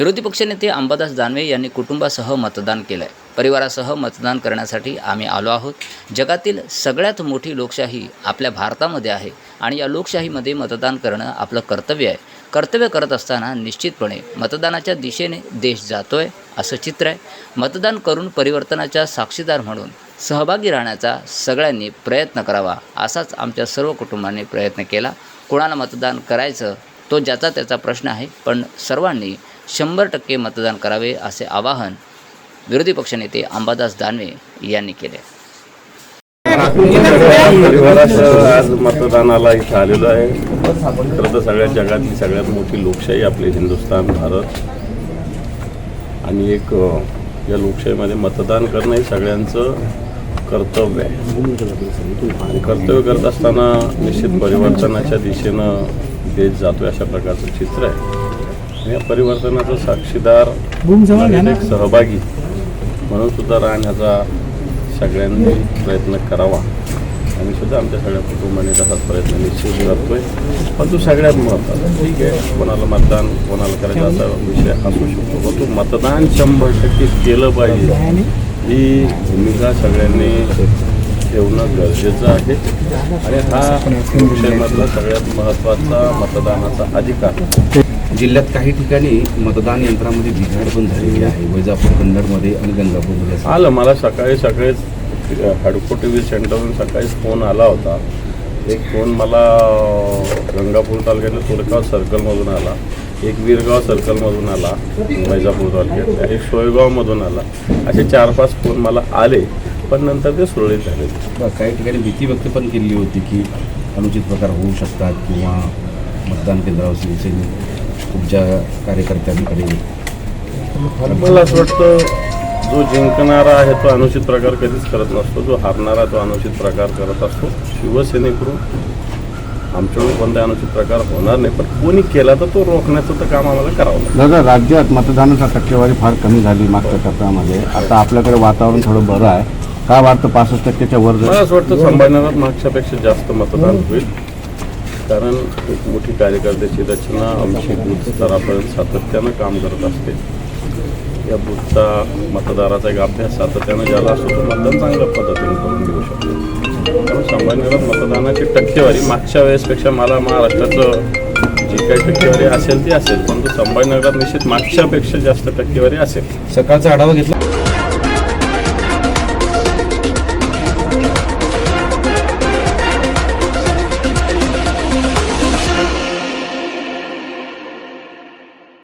विरोधी पक्षनेते अंबादास दानवे यांनी कुटुंबासह मतदान केलं आहे परिवारासह मतदान करण्यासाठी आम्ही आलो आहोत. जगातील सगळ्यात मोठी लोकशाही आपल्या भारतामध्ये आहे आणि या लोकशाहीमध्ये मतदान करणं आपलं कर्तव्य आहे. कर्तव्य करत असताना निश्चितपणे मतदानाच्या दिशेने देश जातो आहे असं चित्र आहे. मतदान करून परिवर्तनाच्या साक्षीदार म्हणून सहभागी राहण्याचा सगळ्यांनी प्रयत्न करावा असाच आमच्या सर्व कुटुंबाने प्रयत्न केला. कोणाला मतदान करायचं तो ज्याचा त्याचा प्रश्न आहे. पण सर्वांनी शंभर टक्के मतदान करावे असे आवाहन विरोधी पक्षनेते अंबादास दानवे यांनी केले. आज मतदानाला इथं आलेलो आहे. खरं तर सगळ्या जगातली सगळ्यात मोठी लोकशाही आपली हिंदुस्थान भारत. आणि एक या लोकशाहीमध्ये मतदान करणं हे सगळ्यांचं कर्तव्य आहे. आणि कर्तव्य करत असताना निश्चित परिवर्तनाच्या दिशेनं देश जातोय अशा प्रकारचं चित्र आहे. या परिवर्तनाचा साक्षीदार एक सहभागी. म्हणून सुद्धा राहण्याचा सगळ्यांनी प्रयत्न करावा. आम्ही सुद्धा आमच्या सगळ्या कुटुंबाने तसाच प्रयत्न निश्चित करतोय. पण तो सगळ्यात महत्त्वाचा ठीक आहे कोणाला मतदान कोणाला करायचं असा विषय असू शकतो. पण तो मतदान शंभर टक्के केलं पाहिजे. ही भूमिका सगळ्यांनी ठेवणं गरजेचं आहे. आणि हा लोकशाहीमधला सगळ्यात महत्त्वाचा मतदानाचा अधिकार. जिल्ह्यात काही ठिकाणी मतदान यंत्रामध्ये बिघाड पण झालेली आहे. वैजापूर कन्नडमध्ये आणि गंगापूरमध्ये आलं मला सकाळी सकाळीच हडको टी व्ही सेंटरवरून सकाळीच फोन आला होता. एक फोन मला गंगापूर तालुक्यातल्या तुरगाव सर्कलमधून आला. एक वीरगाव सर्कलमधून आला वैजापूर तालुक्यातल्या. एक सोयगावमधून आला. असे चार पाच फोन मला आले पण नंतर ते सुरळीत झाले. काही ठिकाणी भीती व्यक्त पण केली होती की अनुचित प्रकार होऊ शकतात किंवा मतदान केंद्रावर शिवसैनिक तुमच्या कार्यकर्त्यांकडे. मला असं वाटतं जो जिंकणारा आहे तो अनुचित प्रकार कधीच करत नसतो. जो हारणारा तो अनुचित प्रकार करत असतो. शिवसेनेकडून आमच्याकडून कोणता अनुचित प्रकार होणार नाही. पण कोणी केला तर तो रोखण्याचं तर काम आम्हाला करावं दादा राज्यात मतदानाचा टक्केवारी फार कमी झाली मागच्या टप्प्यामध्ये. आता आपल्याकडे वातावरण थोडं बरं आहे. काय वाटतं पासष्ट टक्क्याच्या वर मला? असं वाटतं संभाजीनगरात मागच्यापेक्षा जास्त मतदान होईल. कारण एक मोठी कार्यकर्त्याची रचना आमची बूथ स्तरापर्यंत सातत्यानं काम करत असते. या बूथचा मतदाराचा एक अभ्यास सातत्यानं ज्याला असतो तो मतदान चांगल्या पद्धतीने करून घेऊ शकतो. कारण संभाजीनगरात मतदानाची टक्केवारी मागच्या वेळेसपेक्षा मला महाराष्ट्राचं जी काही टक्केवारी असेल ती असेल परंतु संभाजीनगरात निश्चित मागच्यापेक्षा जास्त टक्केवारी असेल. सकाळचा आढावा घेतला.